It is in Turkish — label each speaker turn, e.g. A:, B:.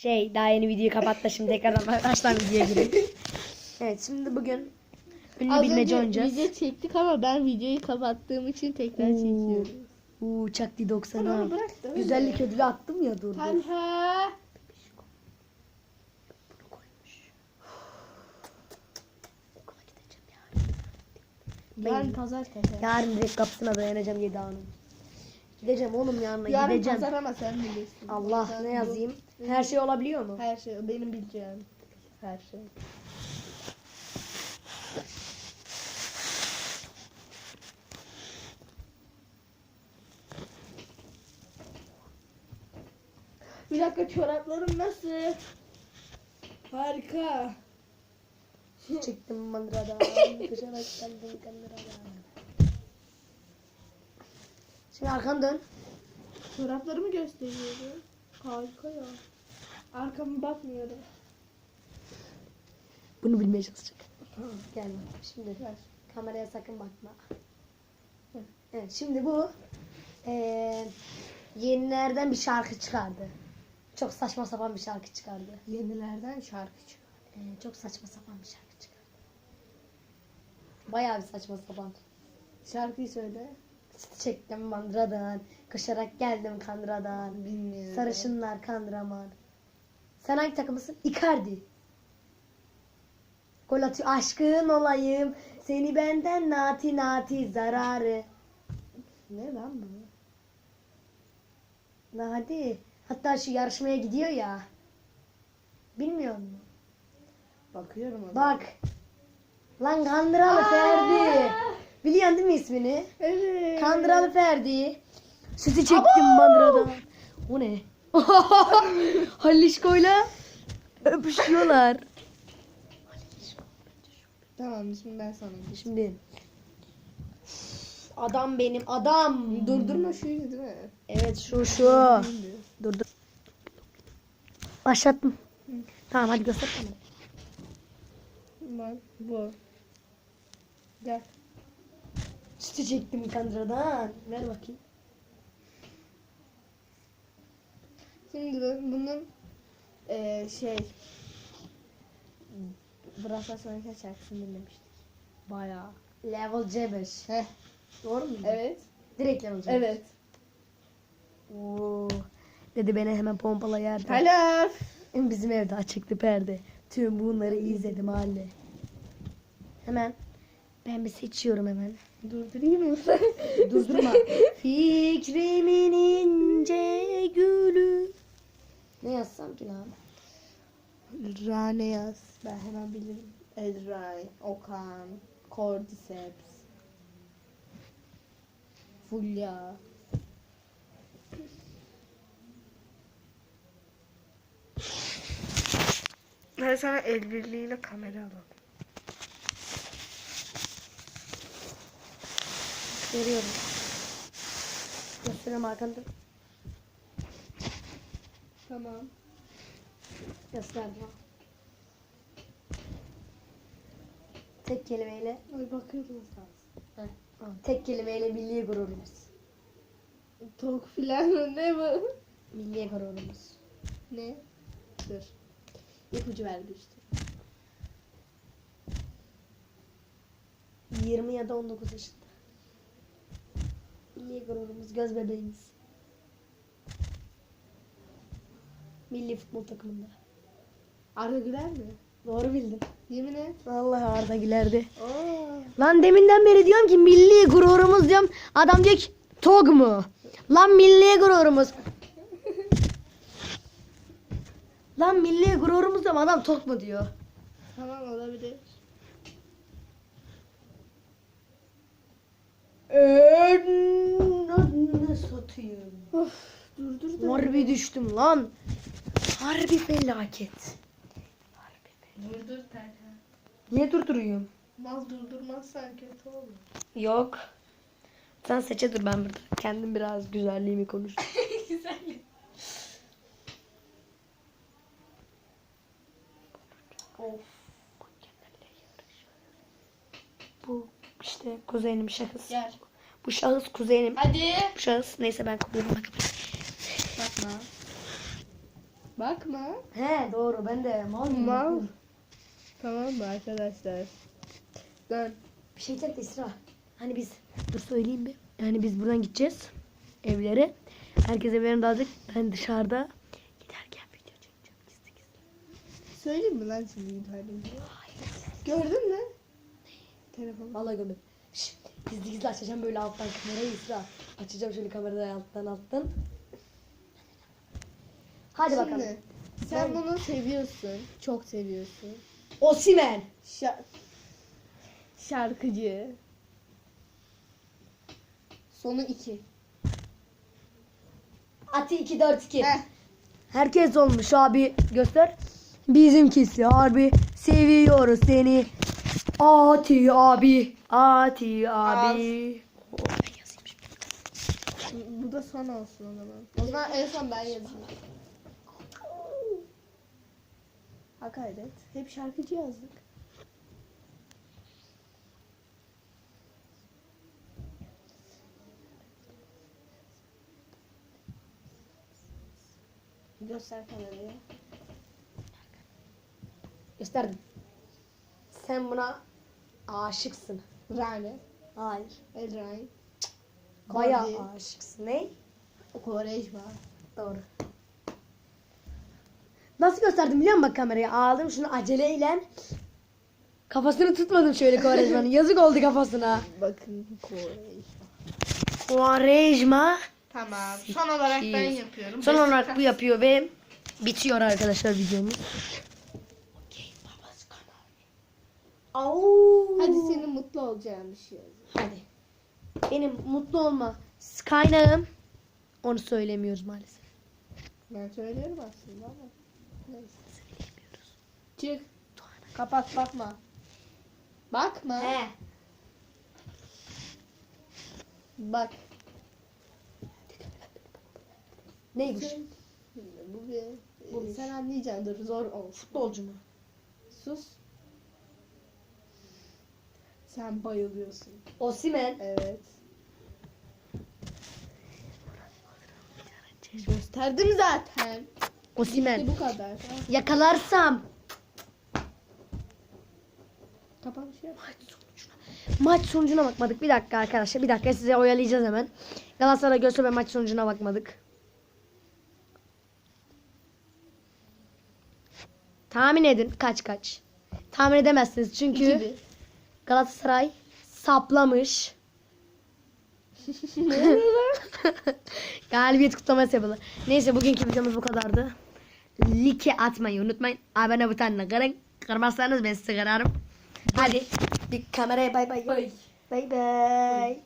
A: Şey daha yeni videoyu kapattı şimdi tekrardan baştan videoya gireyim. Evet şimdi bugün ünlü
B: Az
A: bilmece
B: önce
A: oynayacağız.
B: video çektik ama ben videoyu kapattığım için tekrar
A: Oo.
B: çekiyorum.
A: Uuu çaktı 90
B: Tamam,
A: ha.
B: bırak da öyle.
A: Güzellik ödülü attım ya dur. dur. Okula gideceğim yarın.
B: Yarın pazartesi.
A: Yarın direkt kapısına dayanacağım Yedağ'ın. Gideceğim oğlum yanına
B: Yarın
A: gideceğim.
B: pazar ama sen bilirsin.
A: Allah ne yazayım? Her şey olabiliyor mu?
B: Her şey benim bileceğim. Her şey. Bir dakika çoraplarım nasıl? Harika.
A: Çıktım mandıradan, koşarak geldim kandıradan. Şimdi arkanı dön.
B: Çoraplarımı gösteriyorum. Harika ya. Arkama bakmıyorum.
A: Bunu bilmeye çalışacak. Gel bak şimdi.
B: Ver.
A: Kameraya sakın bakma. Evet şimdi bu eee yenilerden bir şarkı çıkardı. Çok saçma sapan bir şarkı çıkardı.
B: Yenilerden şarkı çıkıyor.
A: Eee, çok saçma sapan bir şarkı çıkardı. Bayağı bir saçma sapan.
B: Şarkıyı söyle.
A: Çektim mandıradan, koşarak geldim kandıradan.
B: Bilmiyorum.
A: Sarışınlar kandıraman. Sen hangi takımısın? Icardi. Gol atıyor. Aşkın olayım. Seni benden nati nati zararı.
B: Ne lan bu?
A: La hadi. Hatta şu yarışmaya gidiyor ya. Bilmiyor musun?
B: Bakıyorum ona.
A: Bak. Lan Kandıralı Ferdi. Biliyorsun değil mi ismini?
B: Evet.
A: Kandıralı Ferdi. Sütü çektim mandıradan. O ne? Halişko'yla öpüşüyorlar.
B: Tamam şimdi ben sana.
A: Şimdi adam benim adam.
B: Durdurma şuydu değil mi?
A: Evet şu şu. Dur dur. Başlattım. Tamam hadi göster bana.
B: Bak bu. Gel.
A: Sütü çektim kandıradan. Ver bakayım.
B: Şimdi ben bunun eee şey Brawl Sonic'e şarkısını dinlemiştik.
A: Bayağı. Level C5.
B: Heh.
A: Doğru mu?
B: Evet.
A: Direkt level C5.
B: Evet.
A: Oo. Dedi beni hemen pompala yerde.
B: Hala.
A: Bizim evde açıktı perde. Tüm bunları izledim mahalle. Hemen ben bir seçiyorum hemen.
B: Durdurayım mı?
A: Durdurma. Fikrimin ince gülü. Ne yazsam ki lan?
B: Rane yaz. Ben hemen bilirim. Edray, Okan, Cordyceps, Fulya. Ben sana el birliğiyle kamera alalım.
A: Veriyorum. Göstereyim arkanda.
B: Tamam.
A: Gösterdim. Tek kelimeyle
B: Ay bakıyorum.
A: Heh, al. tek kelimeyle milli gururumuz.
B: Tok filan? Ne bu?
A: Milli gururumuz.
B: Ne? Dur. İpucu vermiştim.
A: 20 ya da 19 yaşında. Milli gururumuz, göz bebeğimiz. Milli futbol takımında.
B: Arda Güler mi?
A: Doğru bildin.
B: Yemin et.
A: Vallahi Arda Güler'di. Lan deminden beri diyorum ki milli gururumuz diyorum. Adam diyor ki TOG mu? Lan milli gururumuz. Lan milli gururumuz diyorum adam TOG mu diyor.
B: Tamam olabilir.
A: Ne satayım?
B: Of, dur dur da.
A: Harbi düştüm lan. Harbi felaket.
B: Dur dur Talha.
A: Niye durduruyorum?
B: Mal durdurmazsan kötü olur.
A: Yok. Sen seçe dur ben burada. Kendim biraz güzelliğimi konuş.
B: Güzel.
A: Of. Bu işte kuzenim şahıs.
B: Gel.
A: Bu şahıs kuzenim.
B: Hadi.
A: Bu şahıs neyse ben koyuyorum.
B: Bakma. Bakma.
A: He doğru ben de mal mıyım?
B: Mal. Tamam mı arkadaşlar? Dön.
A: Bir şey diyecek de Esra. Hani biz dur söyleyeyim bir. Yani biz buradan gideceğiz evlere. Herkes evlerine dağılacak. Ben dışarıda giderken video çekeceğim gizli gizli.
B: Söyleyeyim mi lan şimdi gidelim? Gördün mü? Telefon.
A: Vallahi görmedim. Şşş, gizli gizli açacağım böyle alttan kamerayı Esra. Açacağım şöyle kamerayı alttan alttan. Hadi bakalım.
B: Şimdi sen
A: Ben-
B: bunu seviyorsun. Çok seviyorsun.
A: Osimen.
B: Şa- şarkıcı. Sonu 2.
A: Ati 2 4 2.
B: Heh.
A: Herkes olmuş abi göster. Bizimkisi harbi seviyoruz seni. Ati abi. Ati abi.
B: Bu da son olsun o zaman. O zaman en son ben yazayım. Hakaret. Hep şarkıcı yazdık. Göster kamerayı.
A: Gösterdim. Sen buna aşıksın.
B: Rane.
A: Hayır.
B: Elrain.
A: Bayağı
B: Kordi.
A: aşıksın. Ne?
B: Korejma.
A: Doğru. Nasıl gösterdim biliyor musun bak kameraya? Aldım şunu aceleyle. Kafasını tutmadım şöyle Kovarejma'nın. Yazık oldu kafasına.
B: Bakın Korejma.
A: Kovarejma.
C: Tamam. Son olarak ben yapıyorum.
A: Son olarak bu yapıyor ve bitiyor arkadaşlar videomuz. Au.
B: Hadi senin mutlu olacağın bir şey yaz.
A: Hadi. Benim mutlu olma kaynağım onu söylemiyoruz maalesef.
B: Ben söylüyorum aslında ama. Çık. Kapat bakma. Bakma.
A: He.
B: Bak.
A: Neymiş?
B: Bu bir.
A: Bu bir-
B: Sen anlayacaksın dur zor olsun.
A: Futbolcu mu?
B: Sus. Sen bayılıyorsun.
A: Osimen.
B: Evet. Gösterdim zaten.
A: Osimen.
B: İşte bu kadar.
A: Yakalarsam
B: Kapanış yap.
A: maç sonucuna bakmadık. Bir dakika arkadaşlar. Bir dakika size oyalayacağız hemen. Galatasaray Göztepe maç sonucuna bakmadık. Tahmin edin kaç kaç. Tahmin edemezsiniz çünkü
B: 2-1.
A: Galatasaray saplamış. Galibiyet kutlaması yapıldı. Neyse bugünkü videomuz bu kadardı. Like atmayı unutmayın. Abone butonuna kırın. Kırmazsanız ben sizi kırarım. Hadi bir kameraya bay bay.
C: Bay.
A: Bay bay.